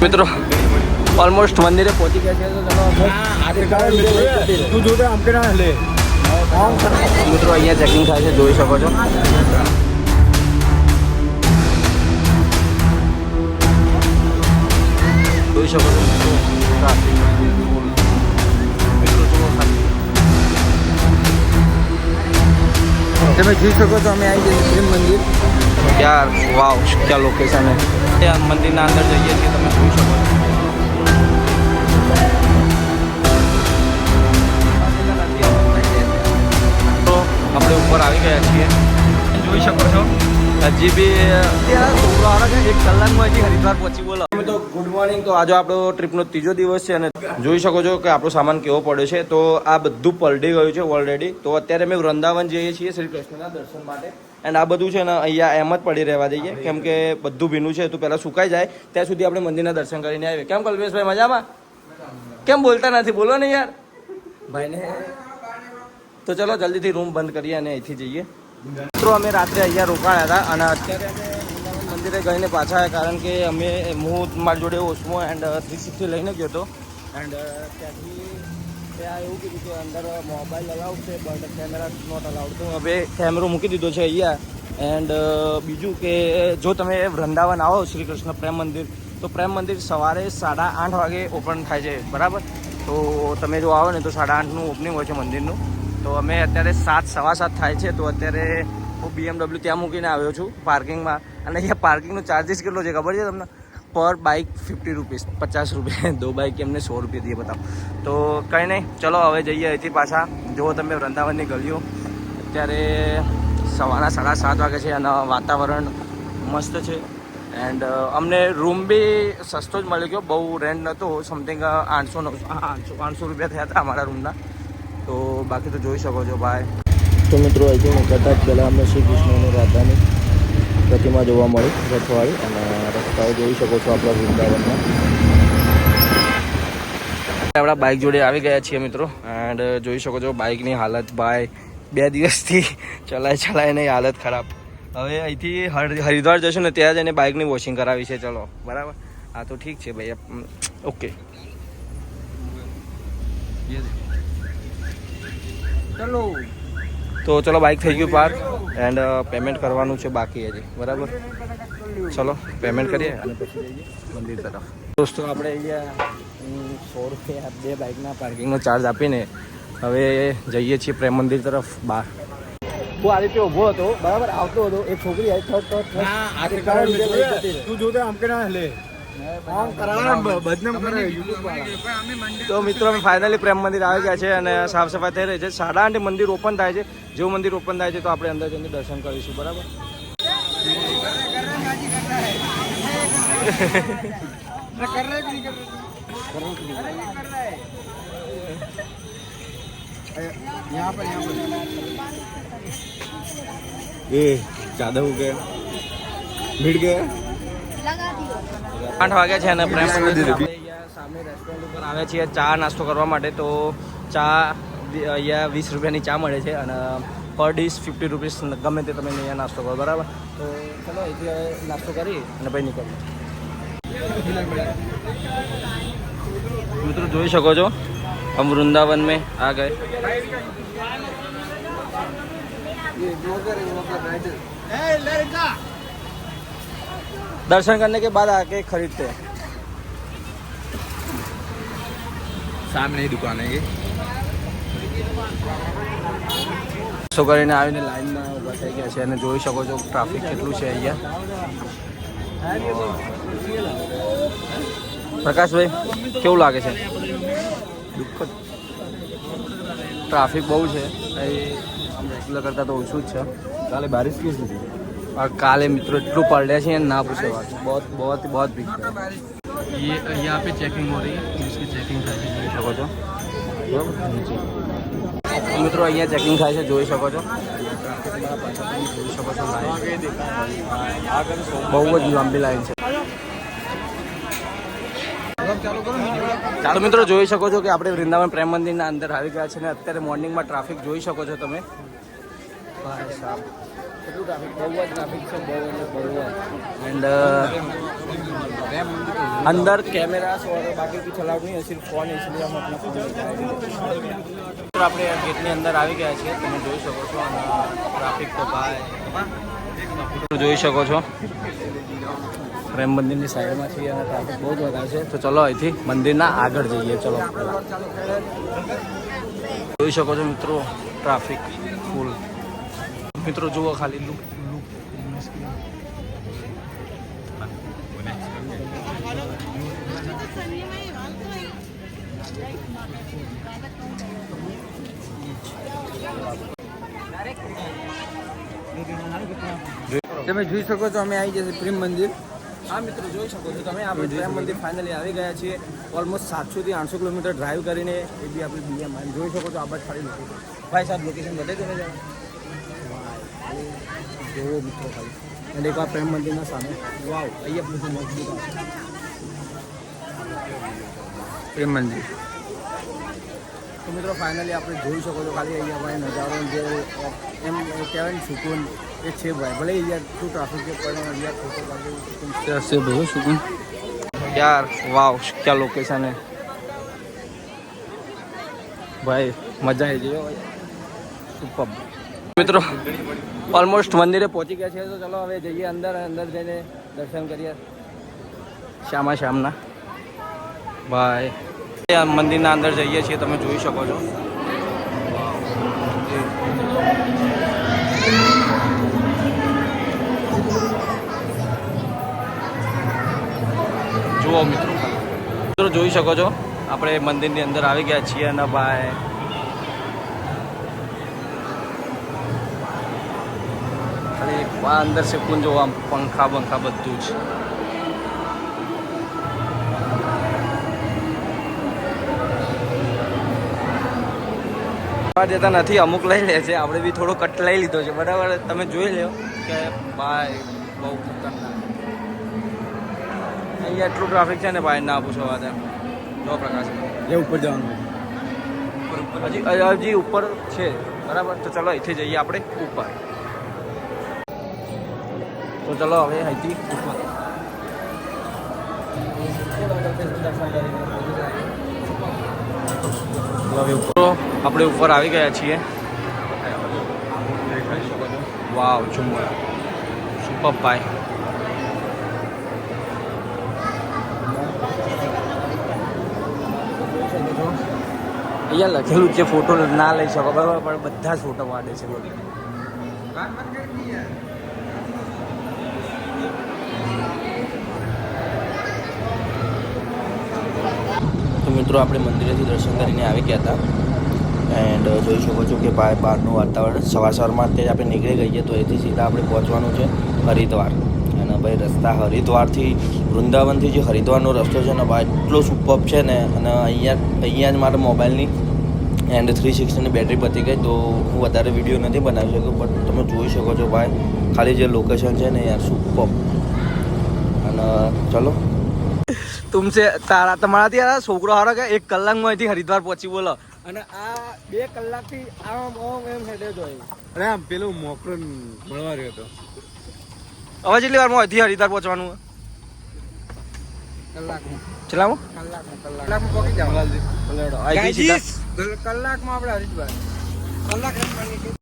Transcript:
મિત્રો ઓલમોસ્ટ મંદિરે પહોંચી ગયા છે મિત્રો અહીંયા ચેકિંગ થાય છે જોઈ શકો છો. જોઈ શકો છો. તમે જોઈ શકો છો અમે આવી જઈએ પ્રેમ મંદિર. યાર વાવ ક્યાં લોકેશન હે એ મંદિરના અંદર જઈએ છીએ, તમે જોઈ શકો છો. તો આપણે ઉપર આવી ગયા છીએ. જોઈ શકો છો, હજી બી એક કલાકમાં હજી હરિદ્વાર પહોંચી બોલો. તો ગુડ મોર્નિંગ તો આજે આપણો ટ્રીપનો ત્રીજો દિવસ છે અને જોઈ શકો છો કે આપણો સામાન કેવો પડ્યો છે. તો આ બધું પલટી ગયું છે ઓલરેડી તો અત્યારે અમે વૃંદાવન જઈએ છીએ શ્રી કૃષ્ણના દર્શન માટે. એન્ડ આ બધું છે ને અહીંયા એમ જ પડી રહેવા દઈએ. કેમ કે બધું ભીનું છે તો પહેલાં સુકાઈ જાય ત્યાં સુધી આપણે મંદિરના દર્શન કરીને આવીએ. કેમ કલ્પેશભાઈ મજામાં? કેમ બોલતા નથી? બોલો ને યાર. ભાઈને તો ચલો જલ્દીથી રૂમ બંધ કરીએ અને અહીંથી જઈએ. મિત્રો અમે રાત્રે અહીંયા રોકાયા હતા અને અત્યારે અમે મંદિરે ગઈને પાછા આવ્યા કારણ કે અમે હું મારી જોડે ઓસમો એન્ડ થ્રી સિક્સટી લઈને ગયો હતો. એન્ડ ત્યાંથી ત્યાં એવું કીધું કે અંદર મોબાઈલ અલાઉડ છે કેમેરા નોટ અલાઉડ તો હવે કેમેરો મૂકી દીધો છે અહીંયા. એન્ડ બીજું કે જો તમે વૃંદાવન આવો શ્રી કૃષ્ણ પ્રેમ મંદિર, તો પ્રેમ મંદિર સવારે સાડા આઠ વાગે ઓપન થાય છે, બરાબર? તો તમે જો આવો ને, તો સાડા આઠનું ઓપનિંગ હોય છે મંદિરનું. તો અમે અત્યારે સાત, સવા સાત થાય છે, તો અત્યારે હું બીએમડબલ્યુ ત્યાં મૂકીને આવ્યો છું પાર્કિંગમાં અને અહીંયા પાર્કિંગનો ચાર્જિસ કેટલો છે, ખબર છે તમને? પર બાઇક ફિફ્ટી રૂપીસ, પચાસ રૂપિયા. દો બાઇક એમને સો રૂપિયા દઈએ બતાવો. તો કંઈ નહીં, ચલો, હવે જઈએ અહીંથી પાછા. જુઓ તમે વૃંદાવનની ગલીઓ. અત્યારે સવારના સાડા સાત વાગે છે અને વાતાવરણ મસ્ત છે. એન્ડ અમને રૂમ બી સસ્તો જ મળી ગયો. બહુ રેન્ટ નહોતો સમથિંગ આઠસો આઠસો આઠસો રૂપિયા થયા હતા અમારા રૂમના તો બાકી તો જોઈ શકો છો ભાઈ તો મિત્રો, અહીંથી નીકળતા જ પહેલાં અમે શ્રી કૃષ્ણની રાધાની પ્રતિમા જોવા મળી રથવાળી. અને રસ્તાઓ જોઈ શકો છો આપણા વૃંદાવનમાં. આપણા બાઇક જોડે આવી ગયા છીએ મિત્રો. એન્ડ જોઈ શકો છો બાઇકની હાલત ભાઈ બે દિવસથી ચલાય ચલાય નહીં હાલત ખરાબ. હવે અહીંથી હર- હરિદ્વાર જશું ને ત્યાં જઈને બાઇકની વોશિંગ કરાવી છે. ચલો બરાબર? હા તો ઠીક છે ભાઈ. ઓકે. ચલો. તો ચલો બાઇક થઈ ગયું પાર્ક એન્ડ પેમેન્ટ કરવાનું છે બાકી હજી. બરાબર? ચલો પેમેન્ટ કરીએ અને પછી જઈએ મંદિર તરફ. દોસ્તો આપણે અહીંયા સો રૂપિયા બે બાઇકના પાર્કિંગનો ચાર્જ આપીને હવે જઈએ છીએ પ્રેમ મંદિર તરફ બહાર. હું આ રીતે ઊભો હતો બરાબર? આવતો હતો. એક છોકરી આવી થર્ડ થર્ડ તું જોતા આમ કે ના લે. આમ કરાવે બદનામ કરે તો મિત્રો અમે ફાઇનલી પ્રેમ મંદિર આવી ગયા છે અને સાફ સફાઈ થઈ રહી છે સાડા આઠે મંદિર ઓપન થાય છે જેવું મંદિર ઓપન થાય છે તો આપણે અંદર જઈને દર્શન કરીશું બરાબર यहाँ पर यहाँ पर એ જ્યાદા હો ગયા भीड़ गया આઠ વાગ્યા છે અને પ્રેમ મંદિર આપણે અહીંયા સામે રેસ્ટોરન્ટ ઉપર આવ્યા છીએ ચા નાસ્તો કરવા માટે તો ચા વી- અહીંયા વીસ રૂપિયાની ચા મળે છે અને પર ડીશ ફિફ્ટી રૂપીસ ગમે તે તમે અહીંયા નાસ્તો કરો બરાબર તો ચલો અહીંથી હવે નાસ્તો કરી અને પછી નીકળીએ મિત્રો જોઈ શકો છો हम वृंदावन में आ गए दर्शन करने के बाद आके खरीदते हैं सामने ही दुकान है ये સો કરીને આવીને લાઈનમાં ઊભા થઈ ગયા છે અને જોઈ શકો છો ટ્રાફિક કેટલું છે અહીંયા પ્રકાશભાઈ કેવું લાગે છે દુઃખદ ટ્રાફિક બહુ છે અહીં રેગ્યુલર કરતાં તો ઓછું જ છે काले बारिश की थी और काले મિત્રો એટલું પડ્યા છે ના પૂછે વાત બહુ બહુ બહુ ભીગ છે ये यहाँ पे चेकिंग हो रही है जिसकी चेकिंग થાય છે જોઈ શકો છો બરાબર નીચે મિત્રો અહીંયા ચેકિંગ થાય છે જોઈ શકો છો જોઈ શકો છો લાઈન બહુ જ લાંબી લાઈન છે ચાલો મિત્રો જોઈ શકો છો કે આપણે વૃંદાવન પ્રેમ મંદિરના અંદર આવી ગયા છે ને અત્યારે મોર્નિંગમાં ટ્રાફિક જોઈ શકો છો તમે ભાઈ સાહેબ કેટલું ટ્રાફિક બહુ જ ટ્રાફિક છે બહુ એટલે બહુ જ એન્ડ अंदर कैमरा और बाकी कुछ अलाउड नहीं है सिर्फ फोन है इसलिए हम अपना फोन તો આપણે આ ગેટની અંદર આવી ગયા છીએ તમે જોઈ શકો છો અને ટ્રાફિક તો ભાઈ જોઈ શકો છો પ્રેમ મંદિરની સાઈડમાં છીએ અને ટ્રાફિક બહુ જ વધારે છે તો ચલો અહીંથી મંદિરના આગળ જઈએ ચલો જોઈ શકો છો મિત્રો ટ્રાફિક ફૂલ મિત્રો જુઓ ખાલી લુક લુક તમે જોઈ શકો છો અમે આવી જશે પ્રેમ મંદિર. હા મિત્રો જોઈ શકો છો તમે. આપણે પ્રેમ મંદિર ફાઇનલી આવી ગયા છીએ. ઓલમોસ્ટ સાતસોથી આઠસો કિલોમીટર ડ્રાઈવ કરીને એ બી આપણે બીએમ જોઈ શકો છો આ બાદ ખાલી ભાઈ સાહેબ લોકેશન બધે તમે જરા. જોવો મિત્રો ખાલી અને એકવાર પ્રેમ મંદિરના સામે વાવ અહીંયા બધું મસ્જિદ પ્રેમ મંદિર તો મિત્રો ફાઇનલી આપણે જોઈ શકો છો ખાલી અહીંયા ભાઈ નજારો જે એમ કહેવાય ને સુકૂન એ છે ભાઈ ભલે યાર શું ટ્રાફિક છે પણ યાર ફોટો છે ભાઈ સુકૂન યાર વાવ ક્યાં લોકેશન હે ભાઈ મજા આવી ગઈ સુપર મિત્રો ઓલમોસ્ટ મંદિરે પહોંચી ગયા છે તો ચલો હવે જઈએ અંદર અંદર જઈને દર્શન કરીએ. શ્યામા શ્યામના. ભાઈ મંદિરના અંદર જઈએ છીએ, તમે જોઈ શકો છો. જુઓ મિત્રો. મિત્રો, જોઈ શકો છો, આપણે મંદિરની અંદર આવી ગયા છીએ અને ભાઈ આ અંદર છે કુંજો આમ પંખા બંખા બધું જ. જોવા દેતા નથી અમુક લઈ લે છે આપણે બી થોડો કટ લઈ લીધો છે. બરાબર? તમે જોઈ લો કે ભાઈ બહુ અહીંયા એટલું ટ્રાફિક છે ને ભાઈ ના પૂછો વાત એમ. જો પ્રકાશ. એ ઉપર જવાનું હજી હજી ઉપર છે. બરાબર? તો ચલો અહીંથી જઈએ આપણે ઉપર. તો ચલો હવે અહીંથી આપણે ઉપર આવી ગયા છીએ વાવ ઝુમ્મર સુપર અહીંયા લખેલું છે ફોટો ના લઈ શકો બરાબર બધા જ ફોટો પાડે છે મિત્રો, આપણે મંદિરેથી દર્શન કરીને આવી ગયા હતા. એન્ડ જોઈ શકો છો કે બહાર, બહારનું વાતાવરણ. સવાર સવારમાં તે આપણે નીકળી ગઈએ તો એથી સીધા આપણે પહોંચવાનું છે હરિદ્વાર. અને ભાઈ, રસ્તા હરિદ્વારથી, વૃંદાવનથી જે હરિદ્વારનો રસ્તો છે ને, ભાઈ, એટલો સુપર છે ને, અને અહીંયા અહીંયા જ મારા મોબાઈલની એન્ડ થ્રી સિક્સટીની બેટરી પતી ગઈ, તો હું વધારે વીડિયો નથી બનાવી શક્યો બટ તમે જોઈ શકો છો, ભાઈ, ખાલી જે લોકેશન છે ને યાર સુપર અને, ચલો તુમસે તારા તમારાથી યાર છોકરો હારો કે એક કલાકમાં અહીંથી હરિદ્વાર પહોંચી બોલો. અને આ બે કલાકથી આમ આમ એમ હેડે જ હોય. અરે આમ પેલો મોકરો મળવા રહ્યો હતો હવે જેટલી વારમાં અહીંથી હરિદ્વાર પહોંચવાનું કલાકમાં. ચલાવો. કલાકમાં કલાકમાં પહોંચી જાવ કલાકમાં. આપણે હરિદ્વાર. કલાક